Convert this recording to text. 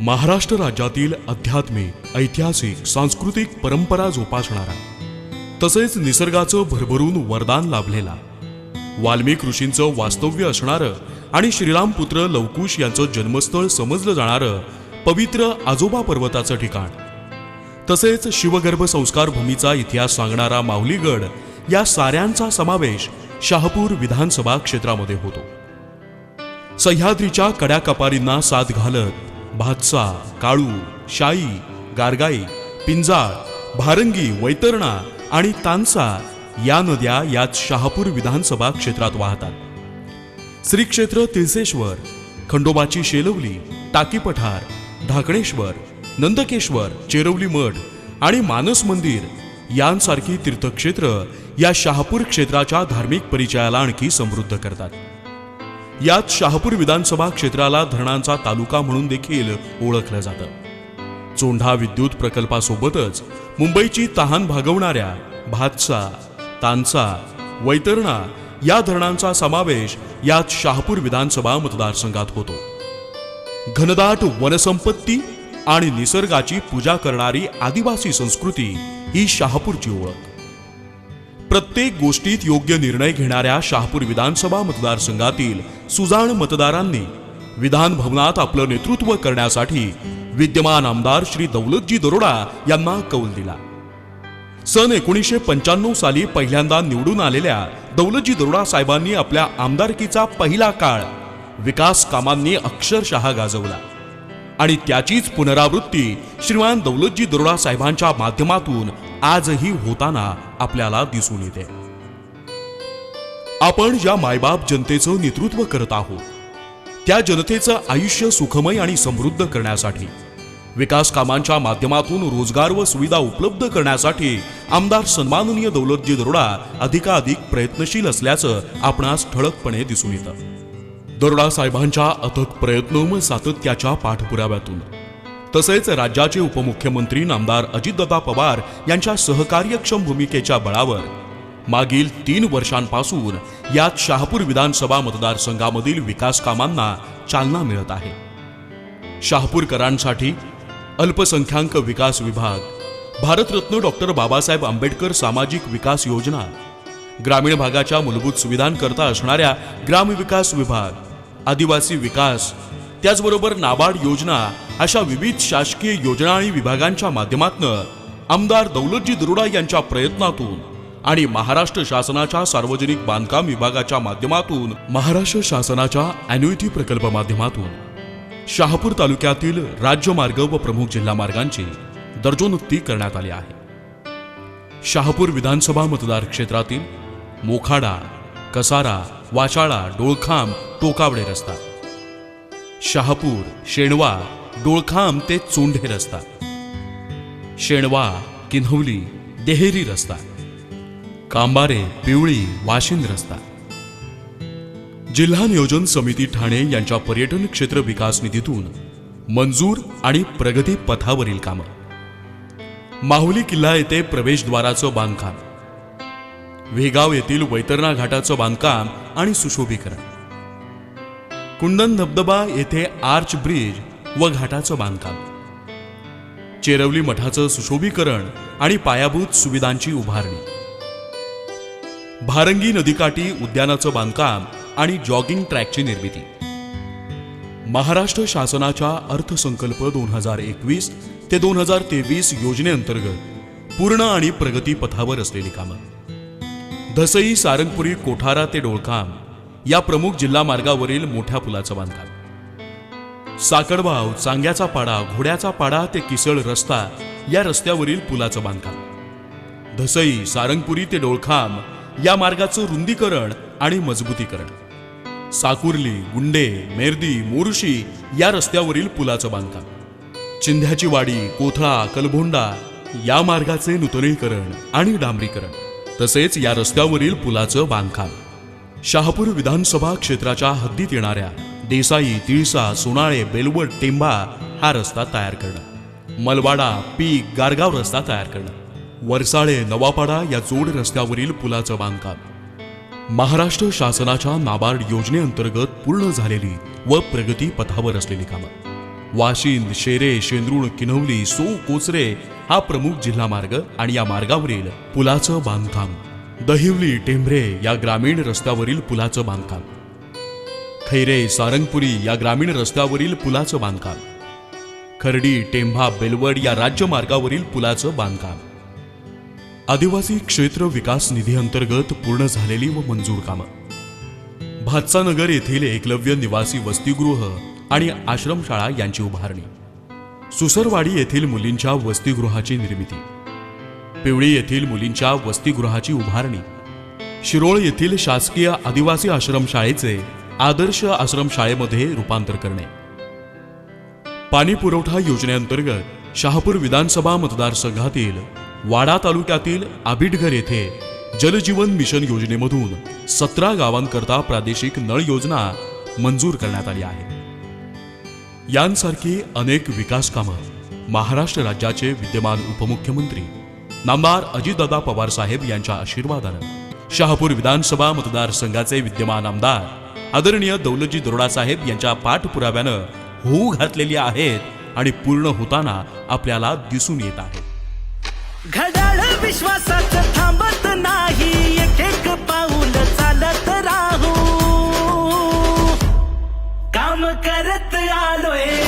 महाराष्ट्र राज्यातील आध्यात्मिक ऐतिहासिक सांस्कृतिक परंपरा जोपासणारा तसेच निसर्गाचं भरभरून वरदान लाभलेला वाल्मिक ऋषींचं वास्तव्य असणारं आणि श्रीरामपुत्र लवकुश यांचं जन्मस्थळ समजलं जाणारं पवित्र आजोबा पर्वताचं ठिकाण. तसेच शिवगर्भ संस्कार भूमीचा इतिहास सांगणारा माऊलीगड या साऱ्यांचा समावेश शहापूर विधानसभा क्षेत्रामध्ये होतो. सह्याद्रीच्या कड्या कपारींना साथ घालत भातसा काळू शाई गारगाई पिंजाळ भारंगी वैतरणा आणि तानसा या नद्या यात शहापूर विधानसभा क्षेत्रात वाहतात. श्री क्षेत्र तिळसेश्वर खंडोबाची शेलवली टाकी पठार ढाकणेश्वर नंदकेश्वर चेरवली मठ आणि मानस मंदिर यांसारखी तीर्थक्षेत्र या शहापूर क्षेत्राच्या धार्मिक परिचयाला आणखी समृद्ध करतात. यात शहापूर विधानसभा क्षेत्राला धरणांचा तालुका म्हणून देखील ओळखलं जातं. चोंढा विद्युत प्रकल्पासोबतच मुंबईची तहान भागवणाऱ्या भातसा तानसा वैतरणा या धरणांचा समावेश यात शहापूर विधानसभा मतदारसंघात होतो. घनदाट वनसंपत्ती आणि निसर्गाची पूजा करणारी आदिवासी संस्कृती ही शहापूरची ओळख. प्रत्येक गोष्टीत योग्य निर्णय घेणाऱ्या शहापूर विधानसभा मतदारसंघातील सुजाण मतदारांनी विधान भवनात आपलं नेतृत्व करण्यासाठी विद्यमान आमदार श्री दौलतजी दरोडा यांना कौल दिला. सन एकोणीसशे पंच्याण्णव साली पहिल्यांदा निवडून आलेल्या दौलतजी दरोडा साहेबांनी आपल्या आमदारकीचा पहिला काळ विकास कामांनी अक्षरशः गाजवला. आणि त्याचीच पुनरावृत्ती श्रीमान दौलतजी दरोडा साहेबांच्या माध्यमातून आजही होताना आपल्याला दिसून येते. आपण ज्या मायबाप जनतेचं नेतृत्व करत आहोत त्या जनतेचं आयुष्य सुखमय आणि समृद्ध करण्यासाठी विकास कामांच्या माध्यमातून रोजगार व सुविधा उपलब्ध करण्यासाठी आमदार सन्माननीय दौलतजी दरोडा अधिकाधिक प्रयत्नशील असल्याचं आपणास ठळकपणे दिसून येतं. दरोडा साहेबांच्या अथक प्रयत्न व सातत्याच्या पाठपुराव्यातून तसेच राज्याचे उपमुख्यमंत्री नामदार अजितदादा पवार यांच्या सहकार्यक्षम भूमिकेच्या बळावर. मागील तीन वर्षांपासून यात शहापूर विधानसभा मतदारसंघामधील विकास कामांना चालना मिळत आहे. शहापूरकरांसाठी अल्पसंख्याक विकास विभाग भारतरत्न डॉक्टर बाबासाहेब आंबेडकर सामाजिक विकास योजना ग्रामीण भागाच्या मूलभूत सुविधांकरता असणाऱ्या ग्रामविकास विभाग आदिवासी विकास त्याचबरोबर नाबार्ड योजना अशा विविध शासकीय योजना आणि विभागांच्या माध्यमातून आमदार दौलतजी दरोडा यांच्या प्रयत्नातून आणि महाराष्ट्र शासनाच्या सार्वजनिक बांधकाम विभागाच्या माध्यमातून महाराष्ट्र शासनाच्या अॅन्युइटी प्रकल्प माध्यमातून शहापूर तालुक्यातील राज्यमार्ग व प्रमुख जिल्हा मार्गांची दर्जोन्नती करण्यात आली आहे. शहापूर विधानसभा मतदार क्षेत्रातील मोखाडा कसारा वाचाळा डोळखांब टोकावडे रस्ता शहापूर शेणवा डोळखांब ते चोंढे रस्ता. शेणवा किन्हवली देहेरी रस्ता. कांबारे पिवळी वाशिंद रस्ता. जिल्हा नियोजन समिती ठाणे यांच्या पर्यटन क्षेत्र विकास निधीतून मंजूर आणि प्रगती पथावरील कामं. माहुली किल्ला येथे प्रवेशद्वाराचं बांधकाम. वेगाव येथील वैतरणा घाटाचं बांधकाम आणि सुशोभीकरण. कुंदन धबधबा येथे आर्च ब्रिज व घाटाचं बांधकाम. चेरवली मठाचं सुशोभीकरण आणि पायाभूत सुविधांची उभारणी. भारंगी नदीकाठी उद्यानाचं बांधकाम आणि जॉगिंग ट्रॅकची निर्मिती. महाराष्ट्र शासनाच्या अर्थसंकल्प दोन हजार एकवीस ते दोन हजार तेवीस योजनेअंतर्गत पूर्ण आणि प्रगतीपथावर असलेली कामं. धसई सारंगपुरी कोठारा ते डोळकाम या प्रमुख जिल्हा मार्गावरील मोठ्या पुलाचं बांधकाम. साकडभाव चांग्याचा पाडा घोड्याचा पाडा ते किसळ रस्ता या रस्त्यावरील पुलाचं बांधकाम. धसई सारंगपुरी ते डोळखाम या मार्गाचं रुंदीकरण आणि मजबूतीकरण. साकुर्ली गुंडे मेर्दी मोरुशी या रस्त्यावरील पुलाचं बांधकाम. चिंध्याची वाडी कोथळा कलभोंडा या मार्गाचे नूतनीकरण आणि डांबरीकरण. तसेच या रस्त्यावरील पुलाचं बांधकाम. शहापूर विधानसभा क्षेत्राच्या हद्दीत येणाऱ्या देसाई तिळसा सोनाळे बेलवड टेंबा हा रस्ता तयार करणं. मलवाडा पीक गारगाव रस्ता तयार करणं. वरसाळे नवापाडा या जोड रस्त्यावरील पुलाचं बांधकाम. महाराष्ट्र शासनाच्या नाबार्ड योजनेअंतर्गत पूर्ण झालेली व प्रगती पथावर असलेली कामं. वाशिंद शेरे शेंद्रुळ किनवली सो कोचरे हा प्रमुख जिल्हा मार्ग आणि या मार्गावरील पुलाचं बांधकाम. दहिवली टेंभरे या ग्रामीण रस्त्यावरील पुलाचं बांधकाम. खैरे सारंगपुरी या ग्रामीण रस्त्यावरील पुलाचं बांधकाम. खर्डी टेंभा बेलवड या राज्यमार्गावरील पुलाचं बांधकाम. आदिवासी क्षेत्र विकास निधी अंतर्गत पूर्ण झालेली व मंजूर कामं. भातसानगर येथील एकलव्य निवासी वसतिगृह आणि आश्रमशाळा यांची उभारणी. सुसरवाडी येथील मुलींच्या वसतिगृहाची निर्मिती. पिवळी येथील मुलींच्या वसतिगृहाची उभारणी. शिरोळ येथील शासकीय आदिवासी आश्रमशाळेचे आदर्श आश्रमशाळेमध्ये रूपांतर करणे. पाणी पुरवठा योजनेअंतर्गत शहापूर विधानसभा मतदारसंघातील वाडा तालुक्यातील आबिडघर येथे जलजीवन मिशन योजनेमधून सतरा गावांकरता प्रादेशिक नळ योजना मंजूर करण्यात आली आहे. यांसारखी अनेक विकास कामं महाराष्ट्र राज्याचे विद्यमान उपमुख्यमंत्री नामदार अजितदादा पवार साहेब यांच्या आशीर्वादानं शहापूर विधानसभा मतदारसंघाचे विद्यमान आमदार आदरणीय दौलतजी दरोडा साहेब यांच्या पाठपुराव्यानं होऊ घातलेली आहेत आणि पूर्ण होताना आपल्याला दिसून येत आहे. घड्याळ विश्वासाचं थांबत नाही एक एक पाऊल चालत राहू. काम करत आलोय